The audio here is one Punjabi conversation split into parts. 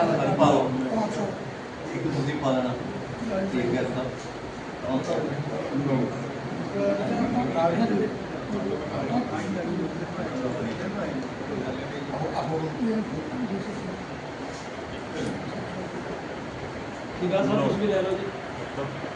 Nagpao. Hindi pa na. Tigas na. Also. Tigas na. Tigas na.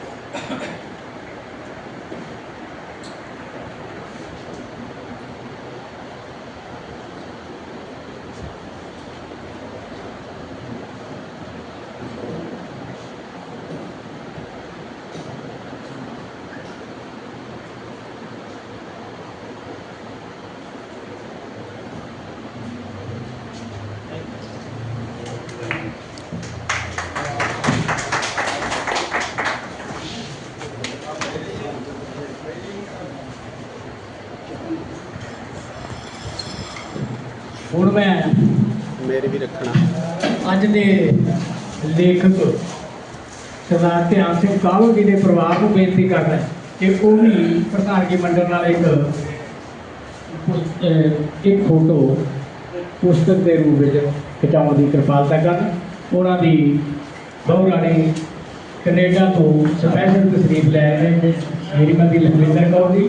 ਹੁਣ ਮੈਂ ਮੇਰੇ ਵੀ ਰੱਖਣਾ ਅੱਜ ਦੇ ਲੇਖਕ ਸਰਦਾਰ ਧਿਆਨ ਸਿੰਘ ਕਾਲੋ ਜੀ ਦੇ ਪਰਿਵਾਰ ਨੂੰ ਬੇਨਤੀ ਕਰਦਾ ਕਿ ਉਹ ਵੀ ਪ੍ਰਧਾਨਗੀ ਮੰਡਲ ਨਾਲ ਇੱਕ ਇੱਕ ਫੋਟੋ ਪੁਸਤਕ ਦੇ ਰੂਪ ਵਿੱਚ ਖਿਚਾਉਣ ਦੀ ਕਿਰਪਾਲਤਾ ਕਰਨ ਉਹਨਾਂ ਦੀ ਬਹੁਰਾਣੀ ਕੈਨੇਡਾ ਤੋਂ ਸਪੈਸ਼ਲ ਤਸਰੀਫ ਲੈ ਰਹੇ ਨੇ ਮੇਰੀ ਮੰਦੀ ਲਖਵਿੰਦਰ ਕੌਰ ਜੀ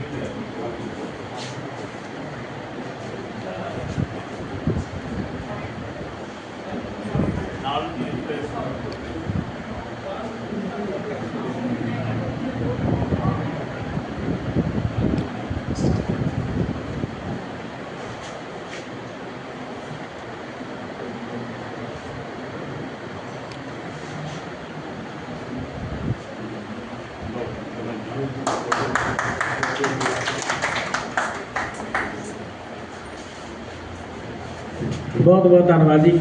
बहुत बहुत धन्यवाद जी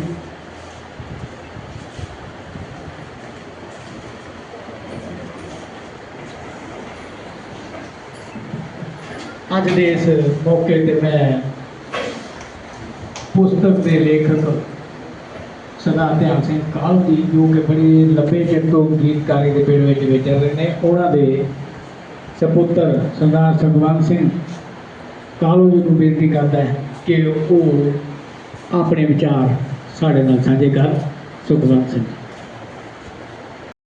अज के इस मौके पर मैं पुस्तक के लेखक सरदार ध्यान सिंह कल जी जो कि बड़े लंबे चिंतों तो गीतकारी के पेड़ में चल रहे हैं उन्होंने सपुत्र सरदार सगवंत सिंह कालू जी को बेनती करता है कि वो ਆਪਣੇ ਵਿਚਾਰ ਸਾਡੇ ਨਾਲ ਸਾਂਝੇ ਕਰ ਸੁਖਵੰਤ ਸਿੰਘ